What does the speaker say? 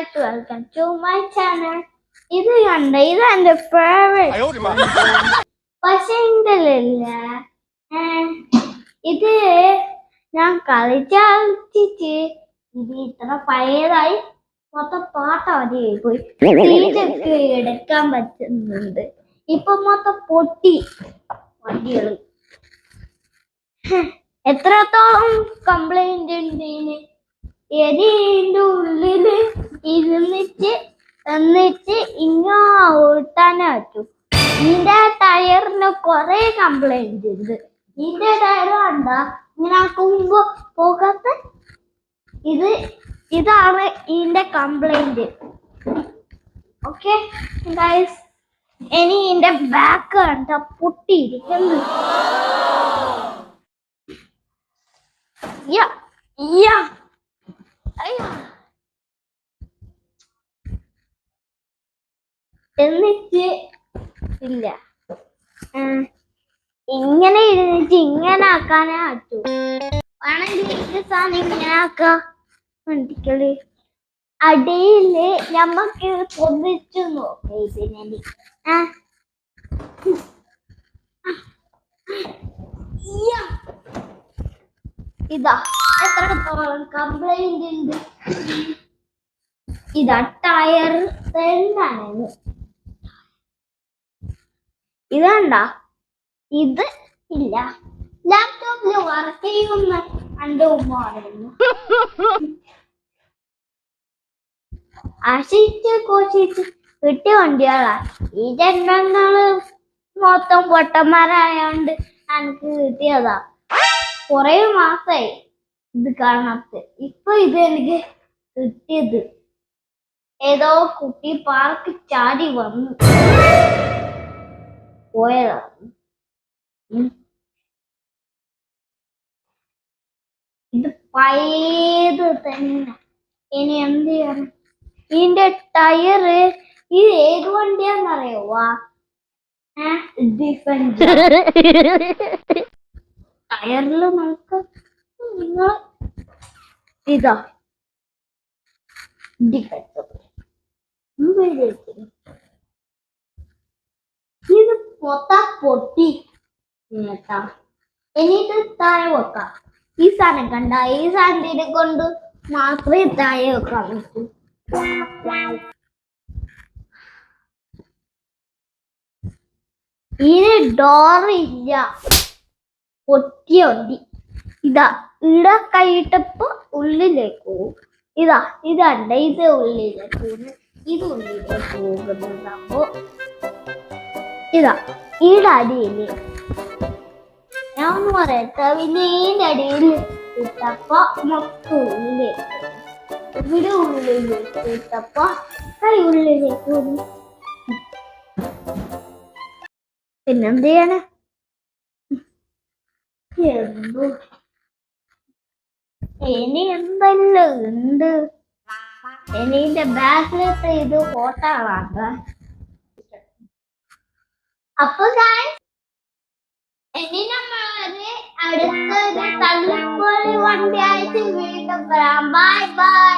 Guys Welcome to my channel. ഇത് കണ്ട? ഇത് എന്റെ പക്ഷെ എങ്കിലില്ല ഇത് ഞാൻ കളിച്ച് കളിച്ചിട്ട് ഇത് ഇത്ര പഴയതായി മൊത്തം പാട്ടവധിയായി പോയി. ഇതൊക്കെ എടുക്കാൻ പറ്റുന്നുണ്ട്. ഇപ്പൊ മൊത്തം പൊട്ടി. വണ്ടികൾ. എത്രത്തോളം കംപ്ലൈന്റ് ഉണ്ട് ഇതിന് എരിന്റെ ഉള്ളിൽ ഇരുന്നിട്ട് എന്നിട്ട് ഇങ്ങോ ഓട്ടാനേ പറ്റൂ. നിന്റെ ടയറിന് കുറെ കംപ്ലൈന്റ് ഉണ്ട്. നിന്റെ ടയർ കണ്ട ഇങ്ങനെ ആക്കുമ്പോ പോകാത്ത ഇത് ഇതാണ് ഇതിന്റെ കംപ്ലൈന്റ് ഓക്കെ ഗൈസ് ഇനി ഇതിന്റെ ബാക്ക് കണ്ട? പൊട്ടിയിരിക്കുന്നു. യാ യാ അയ്യോ. എന്നിട്ട് ഇല്ല. ഇങ്ങനെ ഇരുന്നിട്ട് ഇങ്ങനെ ആക്കാനേ പറ്റൂ. വേണമെങ്കിൽ സാധനം ഇങ്ങനെ ആക്കാം. വണ്ടിക്കളി അടിയിൽ നമ്മക്ക് പൊന്നിച്ചു നോക്കാം ഇതിനെ ആ. ഇതാ. എത്രത്തോളം കംപ്ലൈന്റ് ഉണ്ട്. ഇതാ ടയർ തെണ്ടാണ് ഇതണ്ട ഇത് ഇല്ല. ലാപ്ടോപ്പിൽ വർക്ക് ചെയ്യുന്ന എന്റെ ഉമ്മ പറയുന്നു ആശിച്ച് കോശിച്ച് കിട്ടിയ വണ്ടികളാ. ഈ രണ്ടെണ്ണങ്ങൾ മൊത്തം പൊട്ടന്മാരായോണ്ട് എനിക്ക് കിട്ടിയതാ. കൊറേ മാസായി ഇത് കാണാത്ത. ഇപ്പൊ ഇത് എനിക്ക് കിട്ടിയത്. ഏതോ കുട്ടി പാർക്ക് ചാടി വന്നു. പോയതാണ്. ഇത് പഴയത് തന്നെ. ഇനി എന്ത് ചെയ്യണം? ഇതിന്റെ ടയറ് ഇത് ഏത് വണ്ടിയാന്നറിയോ ഡിഫൻസ് ടയറിൽ നമുക്ക് നിങ്ങൾ ഇതാ. ഡിഫൻസ് പൊത്ത പൊട്ടി. കേട്ടാ എന്നിട്ട് താഴെ വെക്കാം. ഈ സാധനം കണ്ട ഈ സാധനത്തിനെ കൊണ്ട് മാത്രമേ താഴെ വെക്കാൻ പറ്റൂ. ഇനി ഡോറില്ല ഇല്ല. പൊട്ടിയ വണ്ടി ഇതാ ഇവിടെ കൈയിട്ടപ്പോ ഉള്ളിലേക്ക് പോകും. ഇതാ ഇതണ്ട ഇത് ഉള്ളിലേക്ക് പോകുന്നു. ഇത് ഉള്ളിലേക്ക് പോകുന്നതാകുമ്പോ ഇതാ ഈടെ അടിയിൽ. ഞാൻ ഒന്ന് പറയട്ടെ പിന്നെ ഈന്റെ അടിയിൽ ഇട്ടപ്പോ മൊത്തം ഇവിടെ ഉള്ളിലേക്ക് ഇട്ടപ്പോ കൈ ഉള്ളിലേക്ക് പിന്നെന്ത് ചെയ്യാണ് എന്തോ? ഇനി എന്തെല്ലാം ഉണ്ട്? ഇനി ബാക്കിലത്തെ ഇത് ഫോട്ടോകളാണ് അപ്പൊ guys, ഇനി നമ്മളൊരു അടുത്തൊരു തള്ളിപ്പൊളി വണ്ടി ആയിട്ട് വീണ്ടും വരാം ബൈ ബൈ